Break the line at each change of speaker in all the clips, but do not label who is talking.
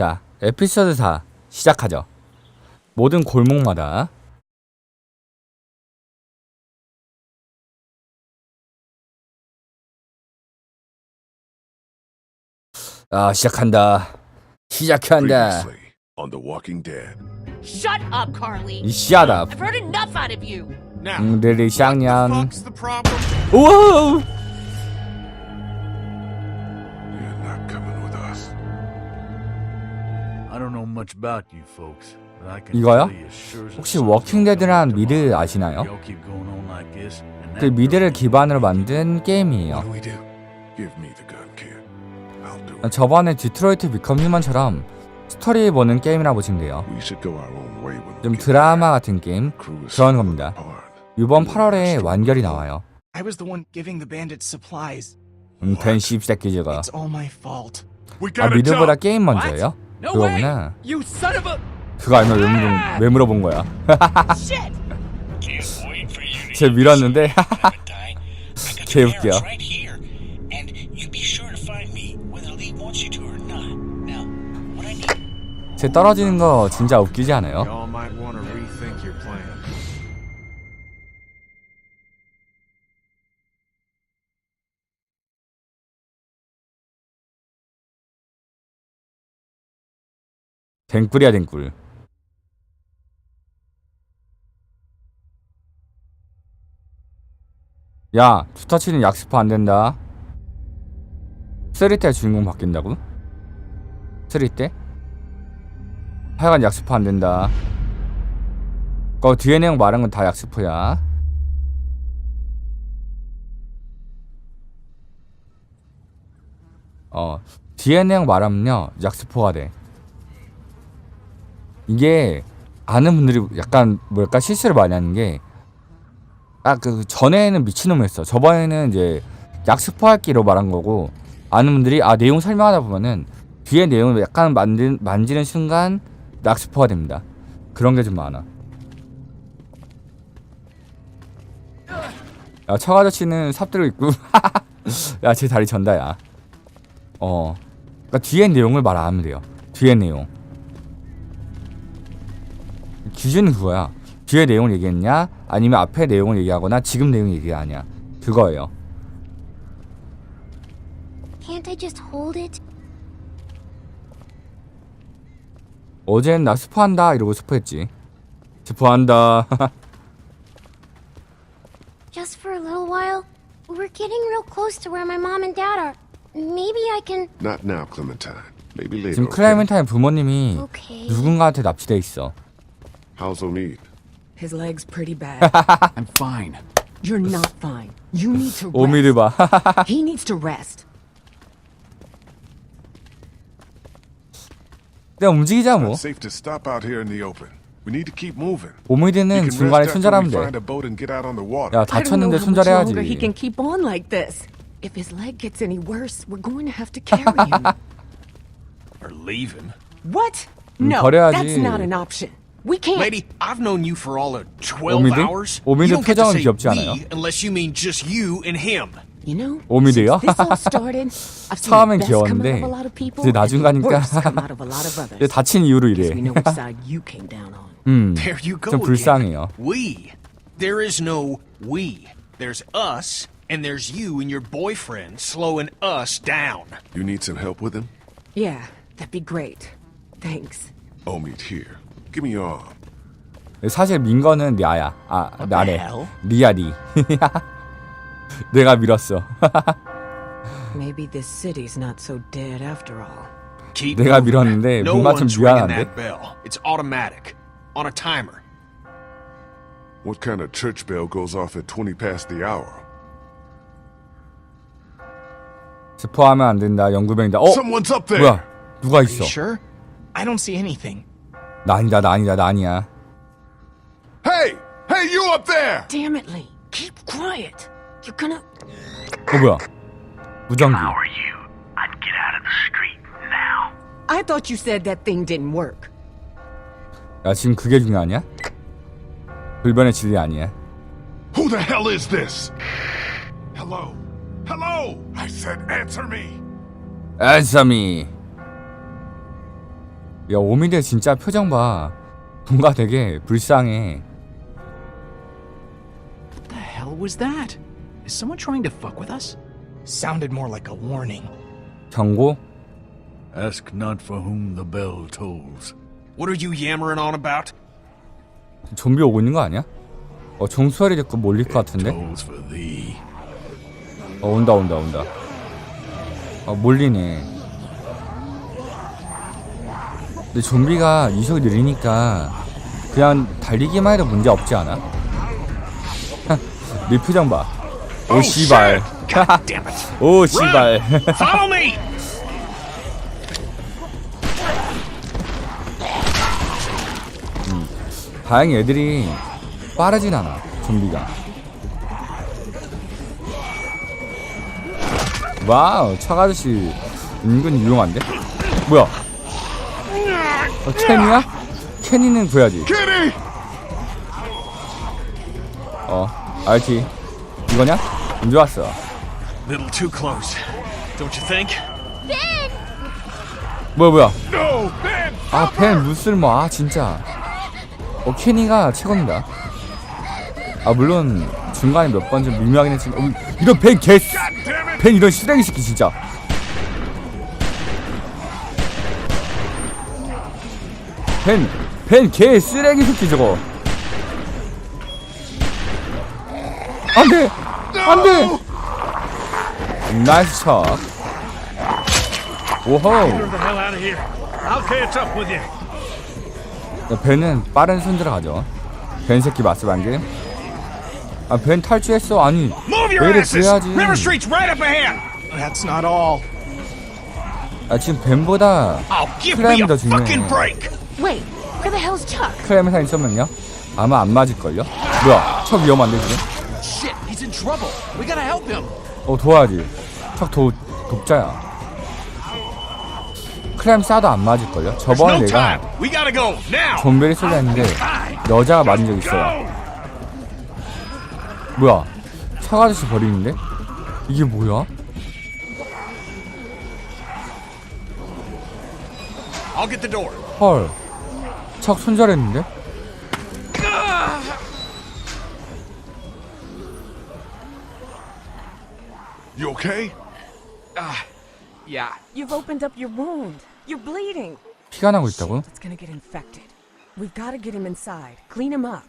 자, 에피소드 4 시작하죠. 모든 골목마다 아, 시작한다. 시작한다.
On The Walking Dead.
Shut up, Carly.
이 shut up.
I've heard enough out of you.
Now,
음, 내리 쌍년.
fuck's the problem?
우 이거요? 혹시 워킹데드란 미드 아시나요? 그 미드를 기반으로 만든 게임이에요.
do we do? Give me the gun, kid. I'll do it.
저번에 디트로이트 비컴 휴먼처럼 스토리 보는 게임이라 보시면 돼요. 좀 드라마 같은 게임 그런 겁니다. 이번 8월에 완결이 나와요. 음, 된
fault.
We
아 미드보다. 게임 먼저예요? 그거구나.
You son of a!
그거 알면 왜, 물어, 왜 물어본 거야? 쟤 밀었는데
die. I got
개
the
웃겨.
parents right here, and you be sure to find me whether Lee wants you to or not. Now, what I need.
쟤 떨어지는 거 진짜 웃기지 않아요? 댕꿀이야 댕꿀. 야, 투터치는 약스파 안 된다. 쓰리 때 주인공 바뀐다고? 쓰리 때? 하여간 약스파 안 된다. 그 뒤에 내용 말한 건 다 약스포야. 어, 뒤에 내용 말하면요, 약스포가 돼. 이게 아는 분들이 약간 뭘까 실수를 많이 하는 게 아 그 전에는 미친놈이었어. 저번에는 이제 약 스포할기로 말한 거고 아는 분들이 아 내용 설명하다 보면은 뒤에 내용을 약간 만든 만지는 순간 약 스포가 됩니다. 그런 게 좀 많아. 야, 청 아저씨는 삽 들고 있고. 야, 제 다리 전다야. 어. 그러니까 뒤에 내용을 말 안 하면 돼요. 뒤에 내용. 기준은 그거야. 뒤에 내용을 얘기했냐? 아니면 앞에 내용을 얘기하거나 지금 내용 얘기하냐? 그거예요.
Can't I just hold it?
어젠 나 스포한다 이러고 스포했지. 스포한다.
Just for a little while? We're getting real close to where my mom and dad are. Maybe I can.
Not now, Clementine. Maybe later.
지금? 클레멘타인 부모님이
Okay.
누군가한테 납치돼 있어.
How's O'Neal?
His leg's pretty bad.
I'm fine.
You're not fine. You need to
오미를
rest.
봐.
He needs to rest.
그냥 움직이자 뭐.
Not safe to stop out here in the open. We need to keep moving. You
오미드는
can
중간에
rest after we
손절하면 돼.
find a boat and get out on the water.
야
I don't know
다쳤는데
how much longer he
손절해야지.
can keep on like this. If his leg gets any worse, we're going to have to carry him.
Or leaving.
what?
음,
No,
버려야지.
that's not an option. We can't.
Lady, I've known you for all of 12
오미드?
hours.
오미드
you don't get to
표정은
say
귀엽지 않아요?
we unless you mean just you and him.
You know,
오미드요?
since this all started, I've seen
처음엔
the best come out
귀여웠는데
of a lot of people
이제 나중
and the
가니까
worst come out of a lot of
얘
others.
다친 이유로
Guess
이래.
we know which side you came down on.
음,
There you go.
좀
again.
불쌍해요.
We. There is no we. There's us, and there's you and your boyfriend slowing us down.
You need some help with him?
Yeah, that'd be great. Thanks.
Omid here. Give me your arm.
사실 민 거는 리아야. 아
the
나래.
hell?
리아 리. 내가 밀었어.
Maybe this city's not so dead after all.
Keep
내가
moving.
밀었는데
no
뭔가 좀
one's ringing
미안한데?
that bell. It's automatic, on a timer.
What kind of church bell goes off at 20 past the hour?
스포하면 안 된다. 연구병이다. 어?
Someone's up there!
뭐야? 누가
Are
있어?
you sure? I don't see anything.
나 아니다. 나 아니다. 나 아니야.
Hey! Hey, you up there!
Damn it, Lee. Keep quiet. You're gonna.
어 뭐야? 무전기.
are you? I'd get out of the street now.
I thought you said that thing didn't work.
야 지금 그게 중요하냐? 불변의 진리 아니야.
Who the hell is this? Hello? Hello? I said answer me!
Answer me. 야 오미들 진짜 표정 봐 뭔가 되게 불쌍해
What the hell was that? Is someone trying to fuck with us? Sounded more like a warning.
경고
Ask not for whom the bell tolls.
What are you yammering on about?
좀비 오고 있는 거 아니야? 어 종소리 듣고 몰릴 것 같은데?
Tolls for thee.
어 온다 온다 온다 어 몰리네 근데 좀비가 이속이 느리니까 그냥 달리기만 해도 문제 없지 않아? 네 표정 봐. 오 씨발.
Damn it.
오 씨발.
Me!
다행히 애들이 빠르진 않아. 좀비가. 와우, 차 아저씨 은근 유용한데? 뭐야? 어, 켄이야? 켄이는 구해야지.
Kenny!
어, 알지. 이거냐? 안 좋았어.
Little too close. Don't you think?
뭐야 뭐야?
No! Ben!
아, 벤 무쓸모. 아, 진짜. 어, 케니가 최고입니다. 아, 물론 중간에 몇 번 좀 미묘하긴 했지만 어, 이런 벤 개. 벤 이런 쓰레기 새끼 진짜. 벤, 벤개 쓰레기 새끼 저거. 안 돼! 안 돼! 나이스 척. 오호. 벤은 빠른 손들어 가죠. 벤 새끼 맞서 방금. 아, 벤 탈주했어. 아니,
Move your
왜 이래
asses!
그래야지.
River Street's right up ahead!
That's not all.
아, 지금 벤보다
Oh, a
the 중요해.
Wait, where the hell's Chuck?
크레메사 있었면요? 아마 안 맞을걸요? 뭐야, 척 위험한데, 지금?
Shit, he's in trouble. We gotta help him.
어, 도와야지. 척 도, 독자야. 크렘 싸도 안 맞을걸요?
There's
저번에
no
내가
time! We gotta go, now!
좀비를 쏘려 했는데, 여자가 맞은 적 있어요. 뭐야, 척 아저씨 버리는데? 이게 뭐야?
I'll get the door.
헐. 척 손절했는데?
You okay?
Yeah.
You've opened up your wound. You're bleeding.
피가 나고 있다고?
It's gonna get infected. We've gotta get him inside. Clean him up.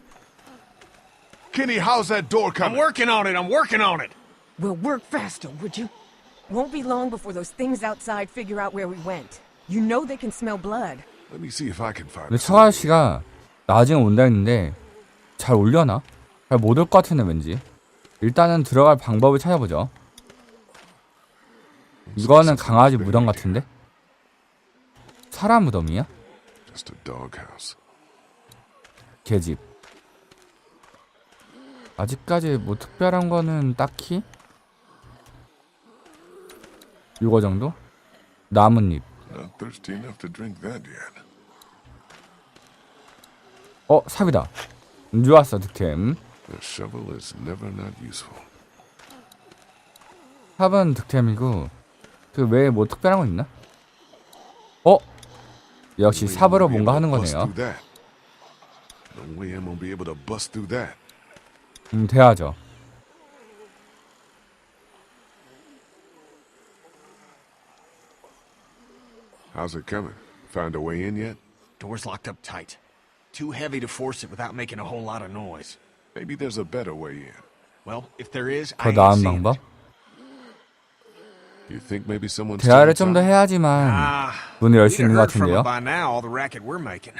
Kenny, how's that door
I'm
coming?
working on it, I'm working on it!
Well, work faster, would you? Won't be long before those things outside figure out where we went. You know they can smell blood.
Let me see if I can find
근데. 척 아저씨가 나중에 온다 했는데 잘 올려나? 잘 못 올 것 같은데 왠지 일단은 들어갈 방법을 찾아보죠 이거는 강아지 무덤 같은데? 사람 무덤이야?
Just a doghouse.
개집 아직까지 뭐 특별한 거는 딱히 이거 정도? 나뭇잎
Not thirsty enough to drink that yet.
어 삽이다 음, 좋았어 득템
The shovel is never not useful.
삽은 득템이고 그 외에 뭐 특별한 거 있나? 어? 역시 삽으로 뭔가 하는 거네요.
No way I'm gonna be able to bust through that.
음, 돼야죠.
How's it coming? Found a way in yet?
Door's locked up tight. Too heavy to force it without making a whole lot of noise.
Maybe there's a better way in.
Well, if there is,
더
I ain't
나은
seeing
방법?
it.
You think maybe someone's
대화를
still
좀 더
inside?
해야지만
Ah,
문을 열
we'd
수
have
있는 것
heard from it
같은데요.
by now, all the racket we're making.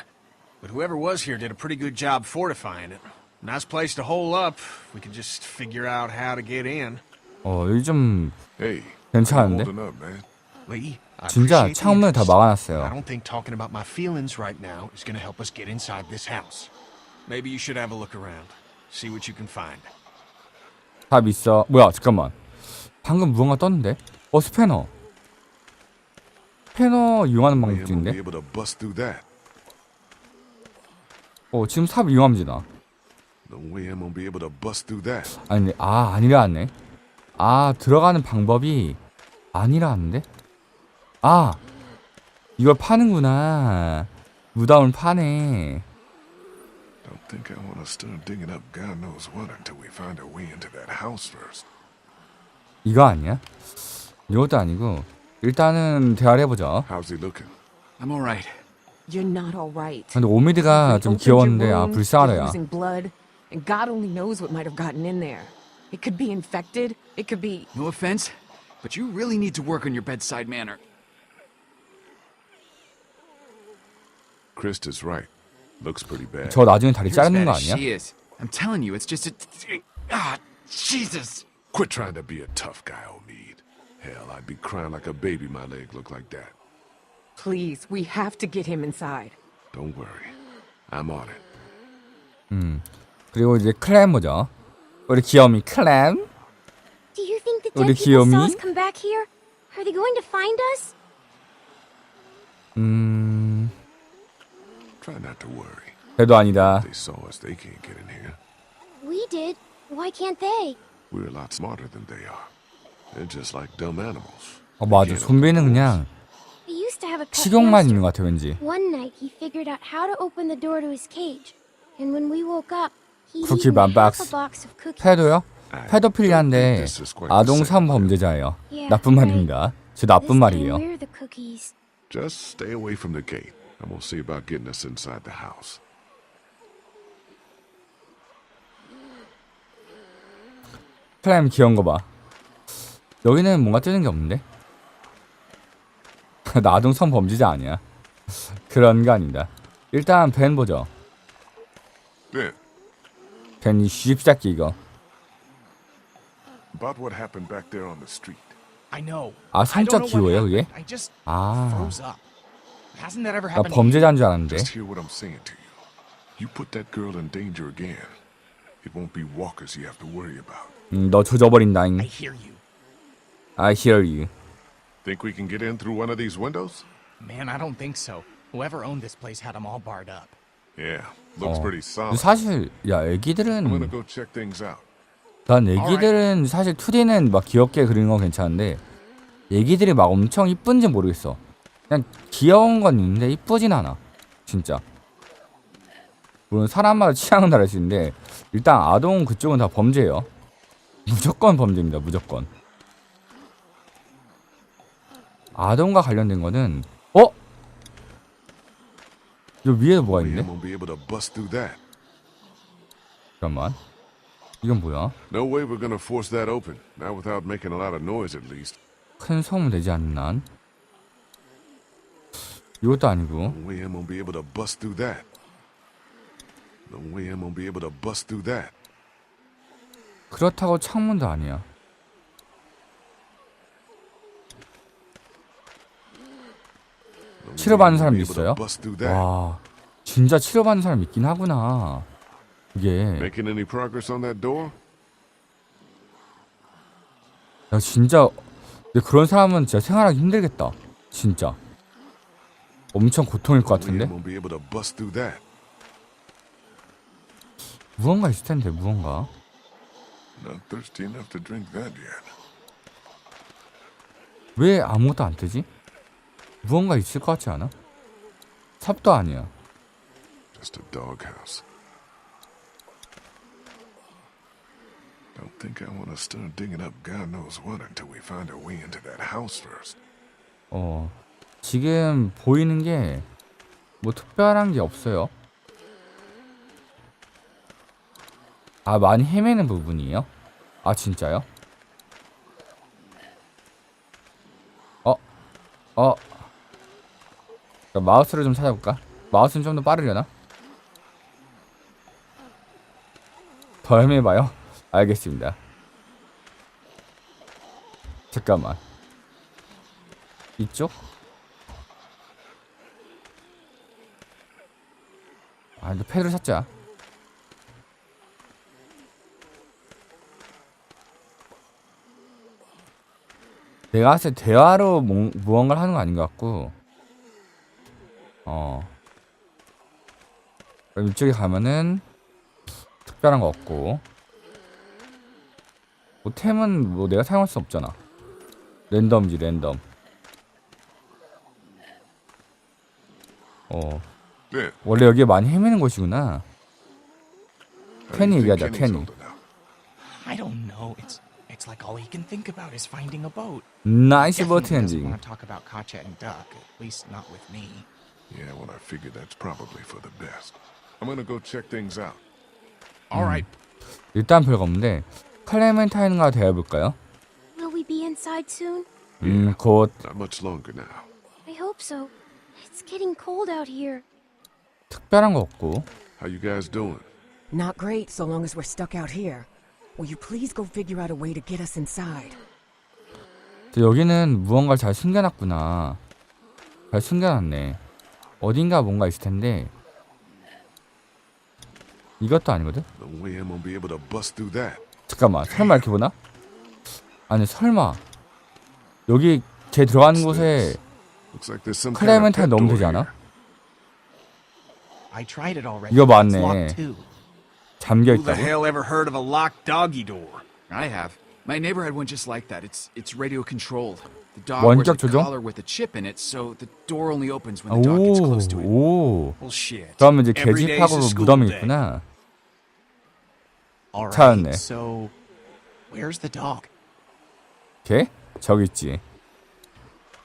But whoever was here did a pretty good job fortifying it. Nice place to hole up. We could just figure out how to get in.
어, 여기 좀
Hey,
괜찮은데?
holding up, man.
Lee, I
진짜 창문을 다 막아놨어요.
don't think talking about my feelings right now is going to help us get inside this house. Maybe you should have a look around. See what you can find.
답 있어. 뭐야, 잠깐만. 방금 무언가 떴는데? 어, 스패너. 스패너 이용하는 방법인데?
able to bust through that.
어, 지금 삽 이용하면 되나?
No way I'm gonna be able to bust through that.
아니, 아, 아니라네. 아, 들어가는 방법이 아니라는데? 아, 이걸 파는구나. 무덤을 파네.
Don't think I want to start digging up God knows what until we find a way into that house first.
이거 아니야? 이것도 아니고 일단은 대화를 해보자.
How's he looking?
I'm all right.
You're not all right.
근데 오미드가 좀 귀여웠는데 아
wound,
불쌍하다
you're
야.
losing blood, and God only knows what might have gotten in there. It could be infected. It could be.
No offense, but you really need to work on your bedside manner.
Krista's right. Looks pretty bad.
저 나중에 다리
You're as
자르는
bad
거
as
아니야?
she is. I'm telling you, it's just a. Ah, Jesus.
Quit trying to be a tough guy, Omid. Hell, I'd be crying like a baby my leg looked like that.
Please, we have to get him inside.
Don't worry. I'm on it.
그리고 이제 클램 보자. 우리 귀염이 클램.
Do you think the
우리
dead people saw
귀요미?
us come back here? Are they going to find us?
음
Try not to worry.
그래도 아니다.
They saw us. They can't get in here.
We did. Why can't they?
We're a lot smarter than they are. They're just like dumb animals.
어 맞아. 좀비는 그냥
We used to have a pet
식욕만
hamster.
있는 것 같아 왠지.
One night he figured out how to open the door to his cage, and when we woke up, he'd
Cookie
eaten half
box.
a box of cookies.
페도요?
This the
아동 성범죄자예요. 나쁜. 말입니다. 저
This
나쁜
time
말이에요.
we're the cookies.
Just stay away from the gate. I'm gonna see about getting us inside the house.
클램 귀여운 거 봐. 여기는 뭔가 뜨는 게 없는데? 나 아동 성범죄자 아니야. 그런 거 아니다. 일단 벤 보죠.
Ben,
벤이 쥐입새끼 이거.
about what happened back there on the street.
I know.
아
what
기호예요. 그게?
I just
아, 나? 범죄자인 줄 알았는데.
Just hear what I'm saying to you. You put that girl in danger again. It won't be walkers you have to worry about.
음, 너 조져버린다잉.
I hear you.
I hear you.
Think we can get in through one of these windows?
Man, I don't think so. Whoever owned this place had them all barred up.
Yeah, looks
어.
pretty solid.
사실 야
I'm gonna
애기들은
go check things out.
난 애기들은 사실 2D는 막 귀엽게 그리는 건 괜찮은데 애기들이 막 엄청 이쁜지 모르겠어. 그냥 귀여운 건 있는데 이쁘진 않아. 진짜. 물론 사람마다 취향은 다를 수 있는데 일단 아동 그쪽은 다 범죄예요. 무조건 범죄입니다. 무조건. 아동과 관련된 거는 어? 저 위에 뭐가
that.
잠깐만. 이건 뭐야? 큰 소음 내지 않는 한. 이것도 아니고.
No way I'm gonna be able to bust through that. No way I'm gonna be able to bust through that.
그렇다고 창문도 아니야. 치료받는
to
있어요? 와, 진짜 치료받는 사람 있긴 하구나. 이게? 야 진짜 근데 그런 사람은 진짜 생활하기 힘들겠다. 진짜. 엄청 고통일 것 같은데. 무언가 있을 텐데 무언가. 왜 아무것도 안 뜨지? 무언가 있을 것 같지 않아? 삽도 아니야.
Just a doghouse. Don't think I want to start digging up God knows what until we find a way into that house first.
어 지금 보이는 게 뭐 특별한 게 없어요. 아 많이 헤매는 부분이에요? 아 진짜요? 어? 어? 마우스를 좀 찾아볼까? 마우스는 좀 더 빠르려나? 더 헤매봐요? 알겠습니다. 잠깐만. 이쪽? 아, 근데 패드를 찾자. 내가 봤을 때 대화로 뭐, 무언가를 하는 거 아닌 것 같고, 어. 그럼 이쪽에 가면은 특별한 거 없고, 뭐 템은 뭐 내가 사용할 수 없잖아. 랜덤이지 랜덤. 어
Yeah.
원래 여기에 많이 헤매는 곳이구나.
How do
Kenny
you think
얘기하자,
Kenny's
Kenny.
holding out?
I don't know. It's it's like all he can think about is finding a boat.
나이스
Definitely
버튼
doesn't
엔딩.
want to talk about Katya and Duck. At least not with me.
Yeah, well, I figured that's probably for the best. I'm gonna go check things out.
All right.
일단 별거 없는데 클레멘타인과 대해볼까요?
Will we be inside soon?
음, 곧
Not much longer now.
I hope so. It's getting cold out here.
특별한 거 없고
How you guys doing?
Not great so long as we're stuck out here. Will you please go figure out a way to get us inside?
여기는 무언가를 잘 숨겨놨구나. 잘 숨겨놨네. 어딘가 뭔가 있을 텐데 이것도 아니거든?
No way I'm gonna be able to bust through that.
잠깐만 설마 이렇게 보나? 아니 설마 여기 쟤 들어가는 곳에
Looks like there's some kind of
클레멘타인
pet
넣으면
door
되지 않아?
here.
I tried it already.
이거
It's
맞네.
locked too.
잠겨
Who the
있다고?
hell ever heard of a locked doggy door?
I have. My neighbor had one just like that. It's it's radio controlled. The dog wears
원격
a
조종?
collar with a chip in it, so the door only opens when the dog gets
오,
close to it.
오.
Well, shit.
그러면 이제
Every day's
계집하고
a school
무덤이
day.
있구나.
All right.
찾았네.
So, where's the dog?
걔? 저기 있지.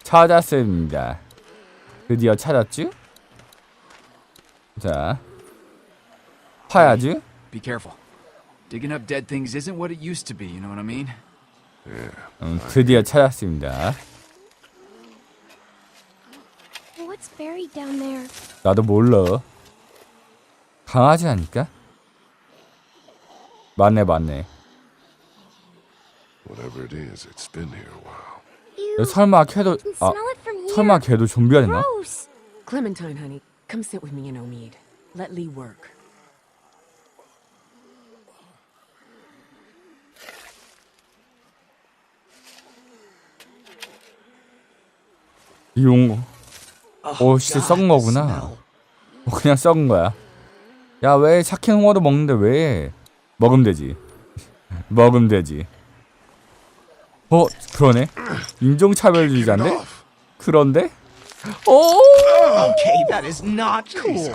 찾았습니다. 드디어 찾았쥬? 자, 파야쥬?
Be careful. Digging up dead things isn't what it used to be. You know what I mean?
음, 드디어 찾았습니다.
What's buried down there?
나도 몰라. 강아지 아닐까? 맞네, 맞네.
Whatever it is, it's been here a while.
Ew.
야, 설마 걔도 아
smell it from here.
설마 걔도 좀비가 되나?
Gross.
Clementine, honey, come sit with me and Omid. Let Lee work.
이용 오, 씨, 썩은 거구나. 어, 그냥 썩은 거야. 야, 왜 삭힌 홍어도 먹는데 왜? 먹으면 되지. 먹으면 되지. 어, 그러네. 인종차별주의자인데? 그런데? 오!
Okay, that is not cool.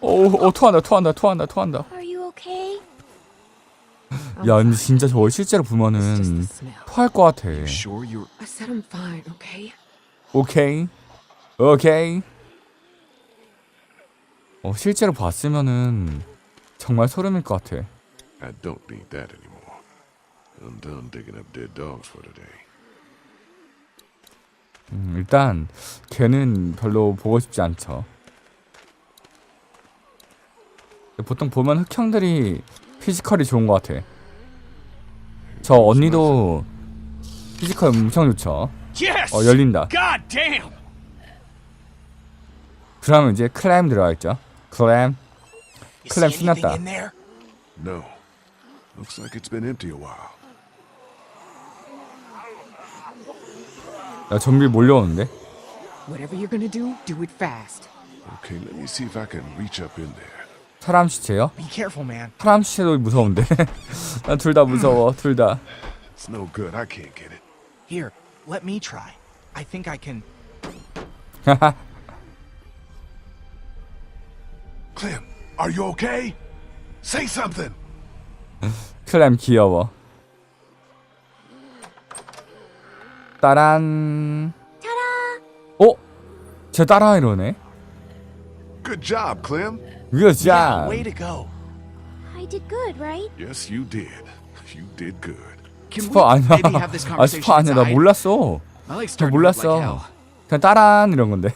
오, 오, 토한다, 토한다, 토한다, 토한다.
Are you okay?
야, 근데 진짜 저걸 실제로 보면은. 토할 것 같아.
Sure, you're.
I said I'm fine, okay?
오케이. 오케이. 어, 실제로 봤으면은 정말 소름일 것 같아.
I don't need that anymore. I'm done digging up dead dogs for today.
음, 일단 걔는 별로 보고 싶지 않죠. 보통 보면 흑형들이 피지컬이 좋은 것 같아. 저 언니도 피지컬 엄청 좋죠. 어 열린다. 그러면 이제 클램 들어가겠죠. 클램.
Anything
신났다.
No. Looks like it's been empty a while.
야 좀비 몰려오는데.
Whatever you're gonna do, do it fast.
Okay, let me see if I can reach up in there.
사람 시체요?
Be careful, man.
사람 시체도 무서운데. 난 둘 다 무서워. 둘 다.
It's no good. I can't get it.
Here, let me try. I think I can.
Clem, are you okay? Say something.
클램 귀여워. 따란.
Ta-da!
어? 쟤 따라 이러네.
Good job, Clem.
으쌰.
Way to go.
I did good, right?
Yes, you did. You did good.
Can
스파 아니야. 아 스파 아니야. 나? 몰랐어.
Like
몰랐어. 그냥 따란 이런 건데.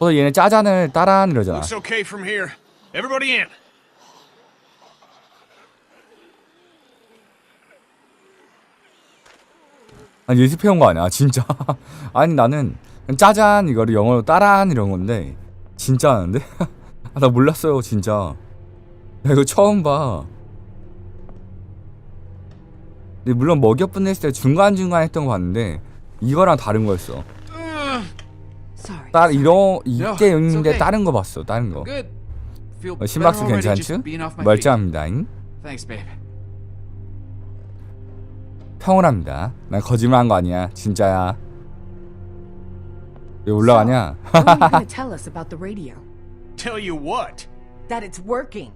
어 얘네 짜잔을 따란 이러잖아.
Looks okay from here. Everybody in.
아니 예습해온 거 아니야 진짜. 아니 나는 짜잔 이거를 영어로 따란 이런 건데 진짜 하는데. 아, 나 몰랐어요 진짜. 야 이거 처음 봐. 근데 물론 먹여뿐 했을 때 중간 중간 했던 거 봤는데 이거랑 다른 거였어. 따 이런 이때 있는데. 다른 거 봤어 다른 거. 어, 심박수
already
괜찮죠?
just being off my feet.
멀쩡합니다. 잉?
Thanks, babe.
평온합니다. 난 거짓말한 거 아니야. 진짜야. 왜 올라가냐?
What are you gonna tell us about the radio?
Tell you what?
That it's working.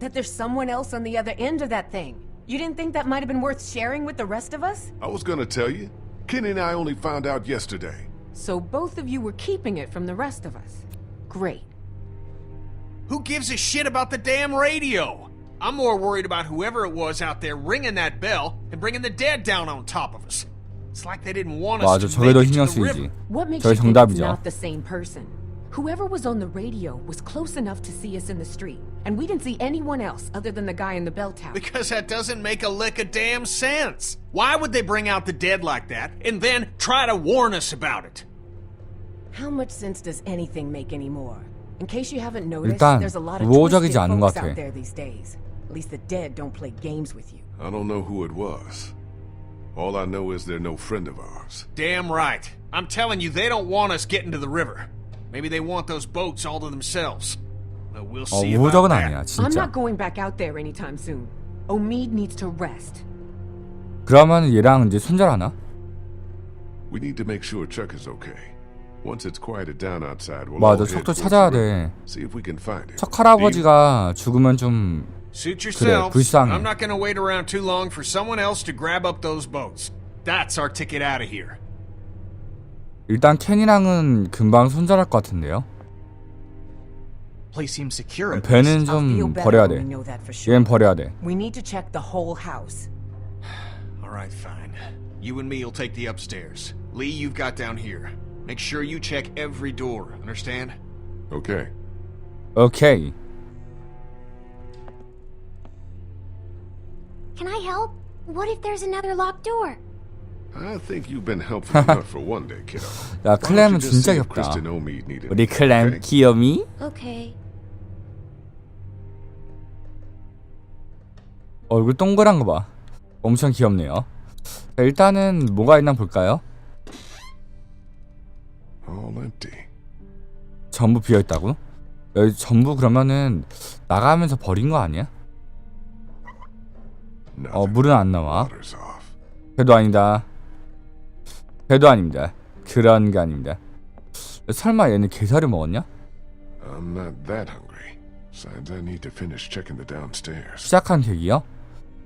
That there's someone else on the other end of that thing. You didn't think that might have been worth sharing with the rest of us?
I was gonna tell you. Kenny and I only found out yesterday.
So both of you were keeping it from the rest of us. Great.
Who gives a shit about the damn radio? I'm more worried about whoever it was out there ringing that bell and bringing the dead down on top of us. It's like they didn't want us
맞아,
to
저게
make
더
it to
신경
the river.
쓰이지.
What makes
저게
you think it's
정답이죠.
not the same person? Whoever was on the radio was close enough to see us in the street, and we didn't see anyone else other than the guy in the bell tower.
Because that doesn't make a lick of damn sense. Why would they bring out the dead like that and then try to warn us about it?
How much sense does anything make anymore? In case you haven't noticed,
일단
there's a lot of
우호적이지
twisted
않은 것
folks
같아.
out there these days. At least the dead don't play games with you.
I don't know who it was. All I know is they're no friend of ours.
Damn right. I'm telling you, they don't want us getting to the river. Maybe they want those boats all to themselves. Well, we'll
어,
see about
우호적은
that.
아니야,
I'm
진짜.
not going back out there anytime soon. Omid needs to rest.
그러면 얘랑 이제 손절하나?
We need to make sure Chuck is okay. Once it's quieted down outside, we'll
맞아,
all head
척도
towards
찾아야
the river.
돼.
See if we can find him.
척 할아버지가 죽으면 좀
Suit yourselves.
불쌍해.
I'm not gonna wait around too long for someone else to grab up those boats. That's our ticket out of here.
일단 켄이랑은 금방 손절할 것 같은데요.
Place seems secure. at
배는
least.
I'll feel
좀
better
버려야
when we
돼.
know that for sure.
얘는 버려야 돼.
We need to check the whole house.
All right, fine. You and me will take the upstairs. Lee, you've got down here. Make sure you check every door. Understand?
Okay.
오
Can I help? What if there's another locked door?
I think you've been helpful enough for one day, kiddo.
야 클램은 진짜 귀엽다. 우리 클램
okay?
귀요미?
Okay.
얼굴 동그란 거 봐. 엄청 귀엽네요. 자, 일단은 뭐가 있나 볼까요?
All empty.
전부 비어 있다고? 여기 전부 그러면은 나가면서 버린 거 아니야? 어. 물은 안 나와. 배도 아니다. 배도 아닙니다. 그런 게 아닙니다. 설마 얘는 게살을 먹었냐? 시작한 계기요?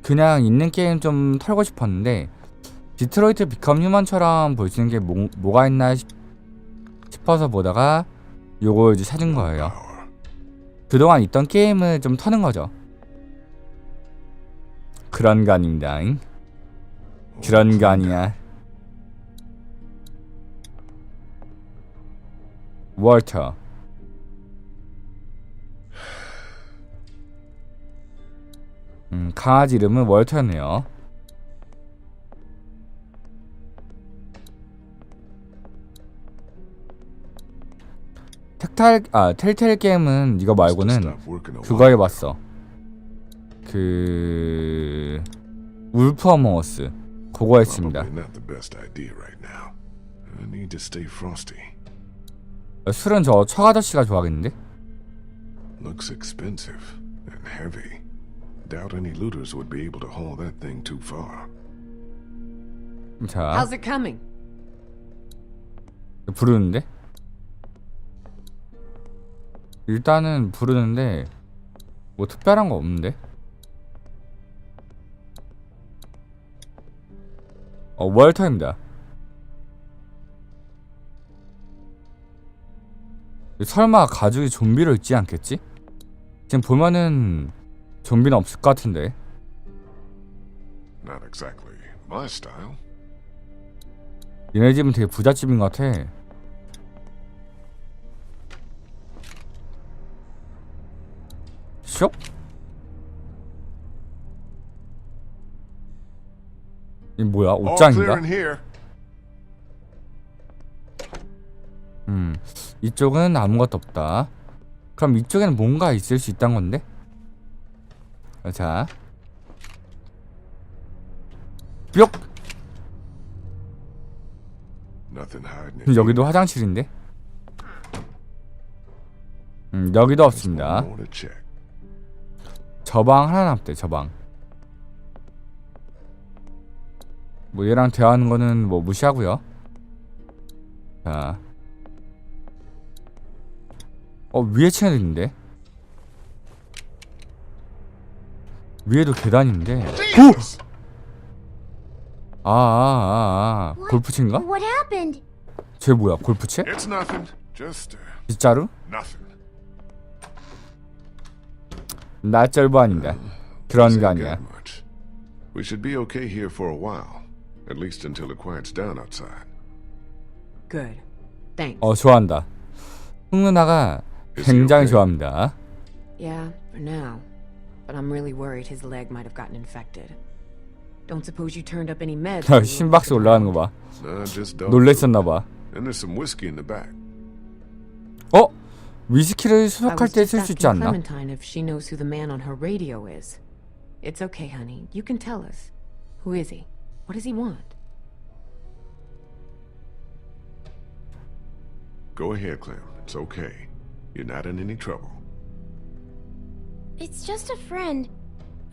그냥 있는 게임 좀 털고 싶었는데 디트로이트 비컴 휴먼처럼 보여주는 게 뭐, 뭐가 있나 싶, 싶어서 보다가 요거 이제 찾은 거예요. 그동안 있던 게임을 좀 터는 거죠. 그런 거 아닙니다. 잉? 그런 거 아니야. 월터. 음, 강아지 이름은 월터였네요. 텍탈 아 텔텔 게임은 이거 말고는 그거. 해봤어. 그 울프 어머어스 그거 했습니다. 술은 저 처가더씨가 좋아하겠는데?
Looks expensive and heavy. Doubt any looters would be able to haul that thing too far.
자
How's it coming?
부르는데? 일단은 부르는데 뭐 특별한 거 없는데? 어 월터입니다. 설마 가죽이 좀비로 있지 않겠지? 지금 보면은 좀비는 없을 것 같은데
Not exactly my style.
얘네 집은 되게 부잣집인 것 같아. 쇽? 이 뭐야? 옷장인가? 음, 이쪽은 아무것도 없다. 그럼 이쪽에는 뭔가 있을 수 있단 건데? 자, 뿅! 여기도 화장실인데? 음, 여기도. 없습니다. 저 방 하나 남대 저 방. 뭐 얘랑 대화하는 거는 뭐 무시하고요. 자. 어 위에 채널 있는데 위에도 계단인데 오! 아, 아, 아, 아. 골프채인가?
What happened?
쟤 뭐야 골프채?
It's nothing. Just uh,
진짜로? 쩔보 아닌가 그런 게
Isn't
아니야.
We should be okay here for a while, at least until it quiets down outside.
Good. Thanks.
어 좋아한다 흥 누나가 굉장히 좋아합니다
Yeah, for now. But I'm really worried his leg might have gotten infected. Don't suppose you turned up any meds?
야,
when you
심박수 올라가는 거 봐.
Nah, just dog.
놀랬었나 봐.
And there's some whiskey in the back.
어? 위스키를
I
수속할
was
때
just
쓸 수 있지
asking
않나?
Clementine if she knows who the man on her radio is. It's okay, honey. You can tell us. Who is he? What does he want?
Go ahead, Clem. It's okay. You're not in any trouble.
It's just a friend.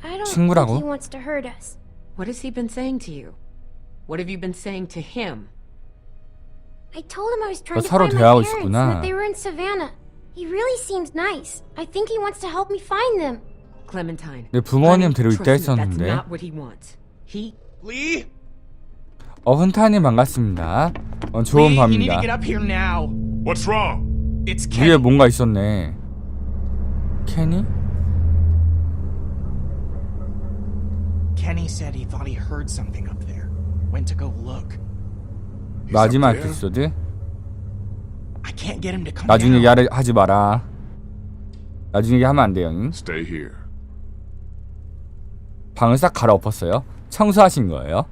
I don't
친구라고?
think he wants to hurt us.
What has he been saying to you? What have you been saying to him?
I told him I was trying to
서로
find my
대화하고
parents and
있었구나.
that they were in Savannah. He really seems nice. I think he wants to help me find them.
Clementine.
내 부모님
honey,
데리고 있다
trust me, that's
했었는데.
not what he wants. He
Lee?
어 훈타님 반갑습니다. 어, 좋은
Lee, you need to
밤입니다.
get up here now.
What's wrong?
It's
위에
Kenny.
뭔가 있었네. 케니?
Kenny said he thought he heard something up there. Went to go look.
He's
마지막
up there?
에피소드?
I can't get him to come
나중에
down.
얘기 하지 마라. 나중에 얘기하면 안 돼요. 응?
Stay here.
방을 싹 갈아엎었어요. 청소하신 거예요.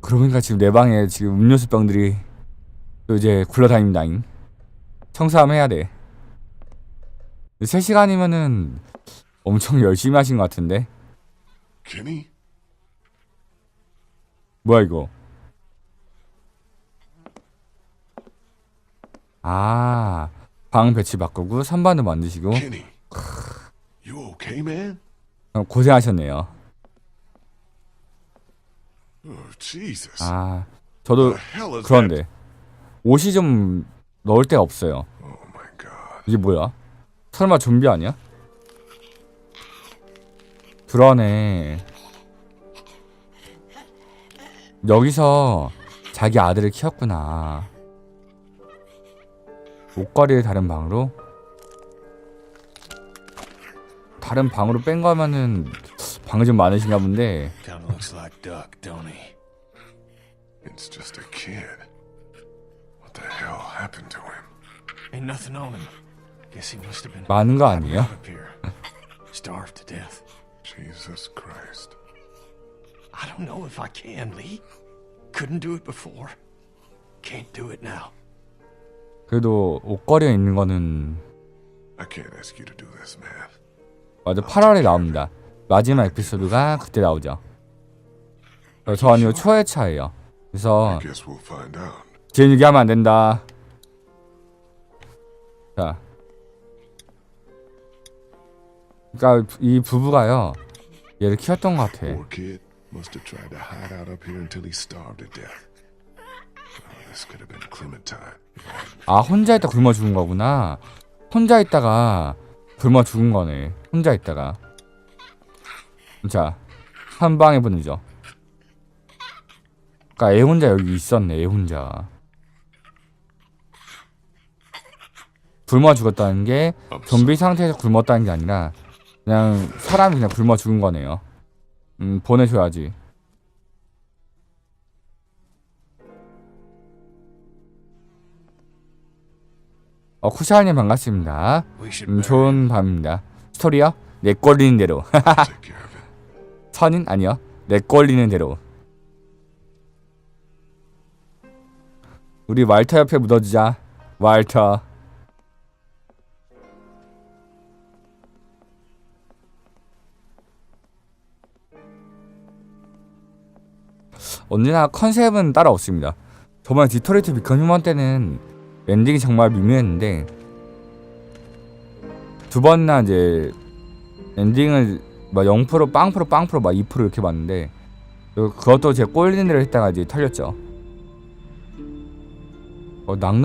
그러니까 지금 내 방에 지금 음료수 병들이 또 이제 굴러다닙니다잉. 청소하면 해야 돼. 3시간이면은 엄청 열심히 하신 것 같은데.
Kenny?
뭐야 이거? 아, 방 배치 바꾸고 선반도 만드시고
Kenny. You okay, man?
어, 고생하셨네요.
Oh.
아, 저도 그런데 옷이 좀 넣을 데가 없어요.
Oh.
이게 뭐야? 설마 좀비 아니야? 그러네. 여기서 자기 아들을 키웠구나. 옷걸이를 다른 방으로? 다른 방으로 뺀 거면은 방이 좀 많으신가 본데?
It's just a kid. What the hell happened to him?
Ain't nothing on him. Guess he must have been
많은 거 아니에요?
Starved to death.
Jesus Christ.
I don't know if I can, Lee. Couldn't do it before. Can't do it now.
그래도 옷걸이에 있는 거는
I can't ask you to do this, man.
맞아 8월에 나옵니다. 마지막 에피소드가 그때 나오죠. 어, 저 아니고 초회차예요. 그래서. 제 얘기하면 안 된다. 자, 그러니까 이 부부가요 얘를 키웠던 것 같아.
Poor kid must have tried to hide out up here until he starved to death. Oh, this could have been Clementine.
아 혼자 있다 굶어 죽은 거구나. 혼자 있다가 굶어 죽은 거네. 혼자 있다가. 자, 한 방에 보내죠. 그러니까 애 혼자 여기 있었네. 애 혼자. 굶어 죽었다는 게 좀비 상태에서 굶었다는 게 아니라 그냥 사람이 그냥 굶어 죽은 거네요. 음 보내줘야지. 어 쿠샤님 반갑습니다. 음, 좋은 밤입니다. 스토리요? 내 꼴리는 대로. 선인 아니요. 내 꼴리는 대로. 우리 왈터 옆에 묻어주자. 왈터. 언제나 컨셉은 따로 없습니다. 저번 디토레이트 비컨 휴먼 때는 엔딩이 정말 미묘했는데 두 번이나 이제 엔딩을 막 0%빵 프로 빵 프로 막 2% 이렇게 봤는데 그것도 제 대로 했다가 이제 털렸죠. 어, 낭농